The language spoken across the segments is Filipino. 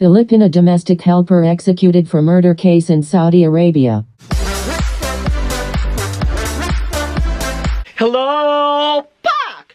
Filipina domestic helper executed for murder case in Saudi Arabia. Hello!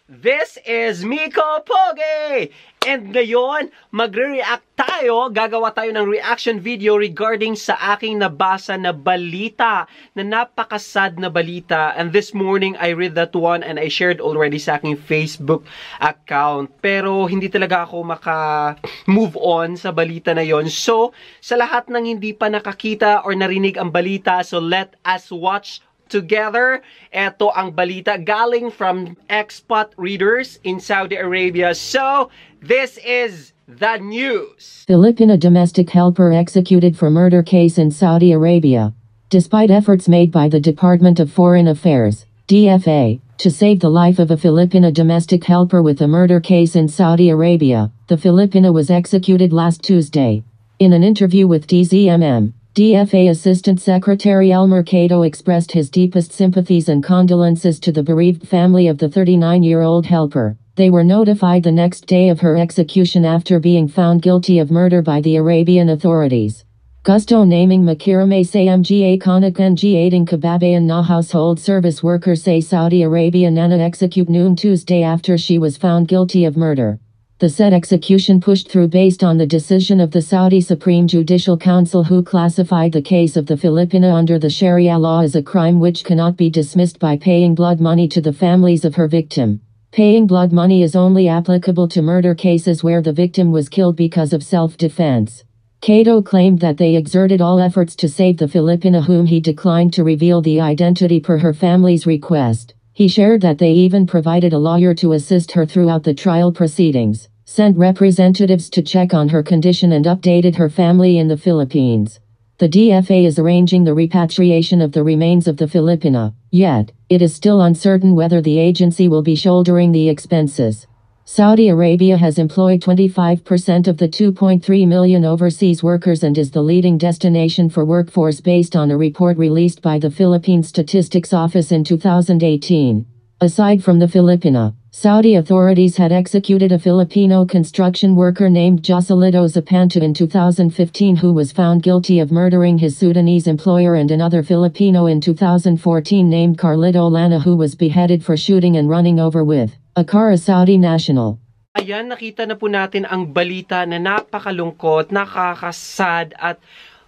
This is Miko Poge! And ngayon, magre-react tayo, gagawa tayo ng reaction video regarding sa aking nabasa na balita, na napakasad na balita. And this morning, I read that one and I shared already sa aking Facebook account. Pero hindi talaga ako maka-move on sa balita na yon. So, sa lahat ng hindi pa nakakita or narinig ang balita, so let us watch together. Ito ang balita galing from expat readers in Saudi Arabia. So, this is the news. Filipina domestic helper executed for murder case in Saudi Arabia. Despite efforts made by the Department of Foreign Affairs, DFA, to save the life of a Filipina domestic helper with a murder case in Saudi Arabia, the Filipina was executed last Tuesday. In an interview with DZMM, DFA Assistant Secretary Elmer Cato expressed his deepest sympathies and condolences to the bereaved family of the 39-year-old helper. They were notified the next day of her execution after being found guilty of murder by the Arabian authorities. Gusto naming Makirame say mga kanakan aiding and na household service worker say Saudi Arabia nana execute noon Tuesday after she was found guilty of murder. The said execution pushed through based on the decision of the Saudi Supreme Judicial Council who classified the case of the Filipina under the Sharia law as a crime which cannot be dismissed by paying blood money to the families of her victim. Paying blood money is only applicable to murder cases where the victim was killed because of self-defense. Cato claimed that they exerted all efforts to save the Filipina whom he declined to reveal the identity per her family's request. He shared that they even provided a lawyer to assist her throughout the trial proceedings, sent representatives to check on her condition and updated her family in the Philippines. The DFA is arranging the repatriation of the remains of the Filipina, yet, it is still uncertain whether the agency will be shouldering the expenses. Saudi Arabia has employed 25% of the 2.3 million overseas workers and is the leading destination for workforce based on a report released by the Philippine Statistics Office in 2018. Aside from the Filipina, Saudi authorities had executed a Filipino construction worker named Joselito Zapanta in 2015 who was found guilty of murdering his Sudanese employer and another Filipino in 2014 named Carlito Lana who was beheaded for shooting and running over with a car a Saudi national. Ayan, nakita na po natin ang balita na napakalungkot, nakakasad at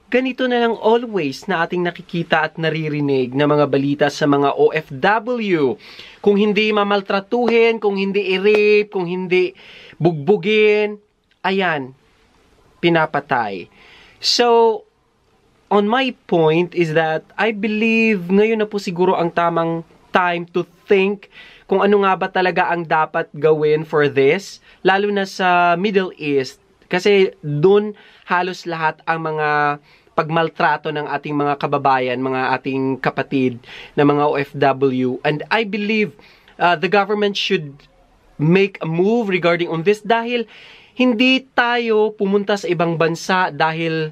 ganito na lang always na ating nakikita at naririnig na mga balita sa mga OFW. Kung hindi mamaltratuhin, kung hindi i-rape, kung hindi bugbugin, ayan, pinapatay. So, on my point is that I believe ngayon na po siguro ang tamang time to think kung ano nga ba talaga ang dapat gawin for this, lalo na sa Middle East. Kasi doon halos lahat ang mga pagmaltrato ng ating mga kababayan, mga ating kapatid na mga OFW. And I believe uh, the government should make a move regarding on this dahil hindi tayo pumunta sa ibang bansa dahil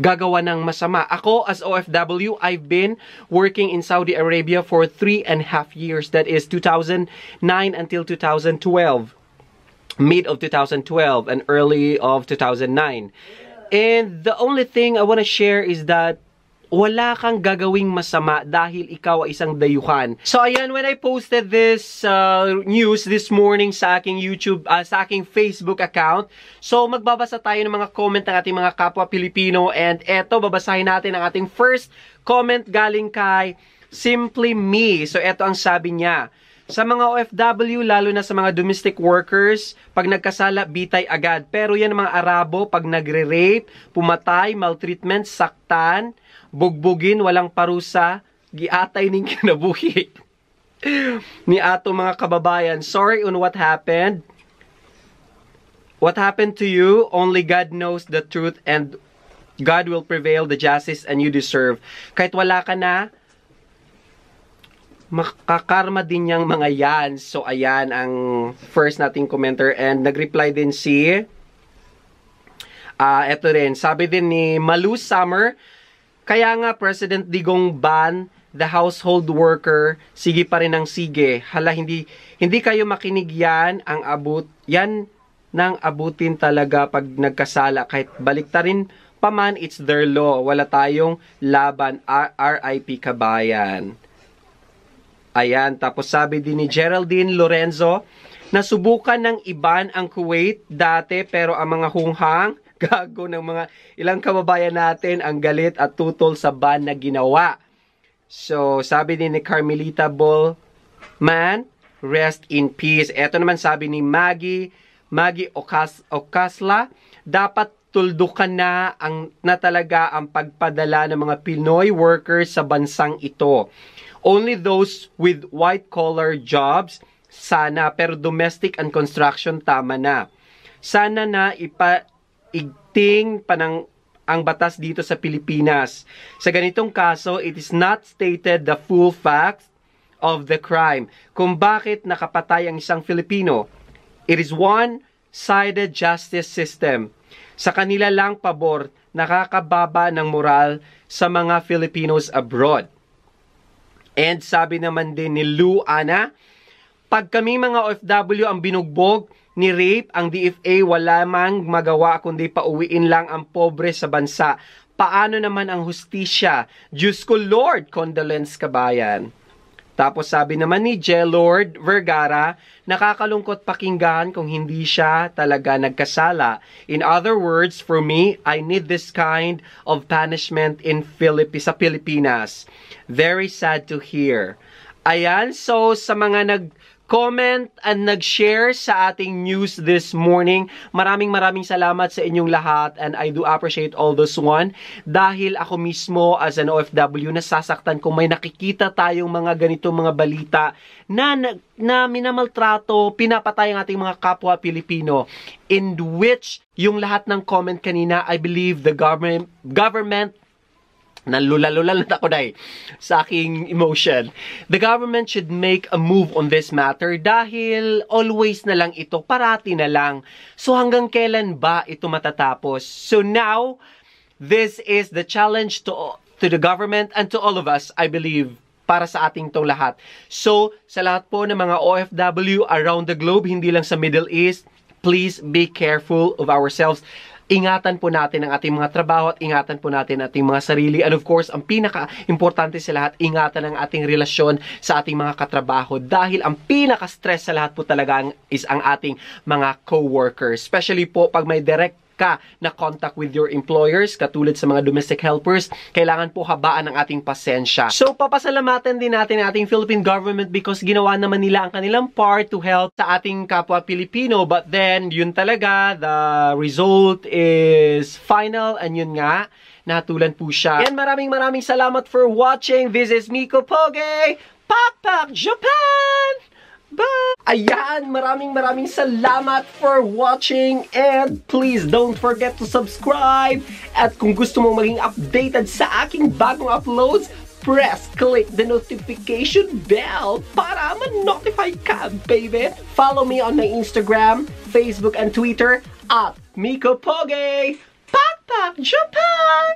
gagawa ng masama. Ako, as OFW, I've been working in Saudi Arabia for three and a half years. That is 2009 until 2012. Mid of 2012 and early of 2009. And the only thing I want to share is that wala kang gagawing masama dahil ikaw ay isang dayuhan. So ayan, when I posted this uh, news this morning sa aking YouTube, uh, sa aking Facebook account, so magbabasa tayo ng mga comment ng ating mga kapwa Pilipino and eto, babasahin natin ang ating first comment galing kay Simply Me. So eto ang sabi niya. Sa mga OFW, lalo na sa mga domestic workers, pag nagkasala, bitay agad. Pero yan mga Arabo, pag nagre-rape, pumatay, maltreatment, saktan, bugbugin, walang parusa, giatay ning kinabuhi. ni ato mga kababayan. Sorry on what happened. What happened to you, only God knows the truth and God will prevail the justice and you deserve. Kahit wala ka na, makakarma din yung mga yan. So, ayan ang first nating commenter. And nag-reply din si uh, eto rin. Sabi din ni Malu Summer, kaya nga President Digong ban the household worker, sige pa rin ang sige. Hala, hindi, hindi kayo makinig yan, ang abot, yan, nang abutin talaga pag nagkasala kahit baliktarin pa man it's their law wala tayong laban RIP kabayan ayan tapos sabi din ni Geraldine Lorenzo nasubukan ng iban ang Kuwait dati pero ang mga hunghang gago ng mga ilang kababayan natin ang galit at tutol sa ban na ginawa so sabi din ni Carmelita Bull man rest in peace eto naman sabi ni Maggie Maggie Okas Okasla, dapat tuldukan na ang na talaga ang pagpadala ng mga Pinoy workers sa bansang ito. Only those with white collar jobs sana pero domestic and construction tama na. Sana na ipaigting pa ng ang batas dito sa Pilipinas. Sa ganitong kaso, it is not stated the full facts of the crime kung bakit nakapatay ang isang Filipino It is one-sided justice system. Sa kanila lang pabor, nakakababa ng moral sa mga Filipinos abroad. And sabi naman din ni Lou Ana, pag kami mga OFW ang binugbog, ni rape, ang DFA wala mang magawa kundi pauwiin lang ang pobre sa bansa. Paano naman ang hustisya? Diyos ko Lord, condolence kabayan. Tapos sabi naman ni J. Lord Vergara, nakakalungkot pakinggan kung hindi siya talaga nagkasala. In other words, for me, I need this kind of punishment in Philippi sa Pilipinas. Very sad to hear. Ayan, so sa mga nag comment and nag-share sa ating news this morning. Maraming maraming salamat sa inyong lahat and I do appreciate all those one dahil ako mismo as an OFW nasasaktan kung may nakikita tayong mga ganito mga balita na, na, na minamaltrato, pinapatay ang ating mga kapwa Pilipino in which yung lahat ng comment kanina, I believe the government government Nalula-lula na ako dahil sa aking emotion. The government should make a move on this matter dahil always na lang ito, parati na lang. So hanggang kailan ba ito matatapos? So now, this is the challenge to, to the government and to all of us, I believe, para sa ating tong lahat. So, sa lahat po ng mga OFW around the globe, hindi lang sa Middle East, please be careful of ourselves ingatan po natin ang ating mga trabaho at ingatan po natin ating mga sarili. And of course, ang pinaka-importante sa lahat, ingatan ang ating relasyon sa ating mga katrabaho dahil ang pinaka-stress sa lahat po talaga is ang ating mga co-workers. Especially po pag may direct ka na contact with your employers, katulad sa mga domestic helpers, kailangan po habaan ang ating pasensya. So, papasalamatan din natin ang ating Philippine government because ginawa naman nila ang kanilang part to help sa ating kapwa Pilipino. But then, yun talaga, the result is final and yun nga, natulan po siya. And maraming maraming salamat for watching. This is Miko Poge, Pakpak Japan! Bye! Ayan, maraming maraming salamat for watching and please don't forget to subscribe at kung gusto mong maging updated sa aking bagong uploads, press click the notification bell para ma-notify ka, baby! Follow me on my Instagram, Facebook, and Twitter at Miko Poge! Pak Japan!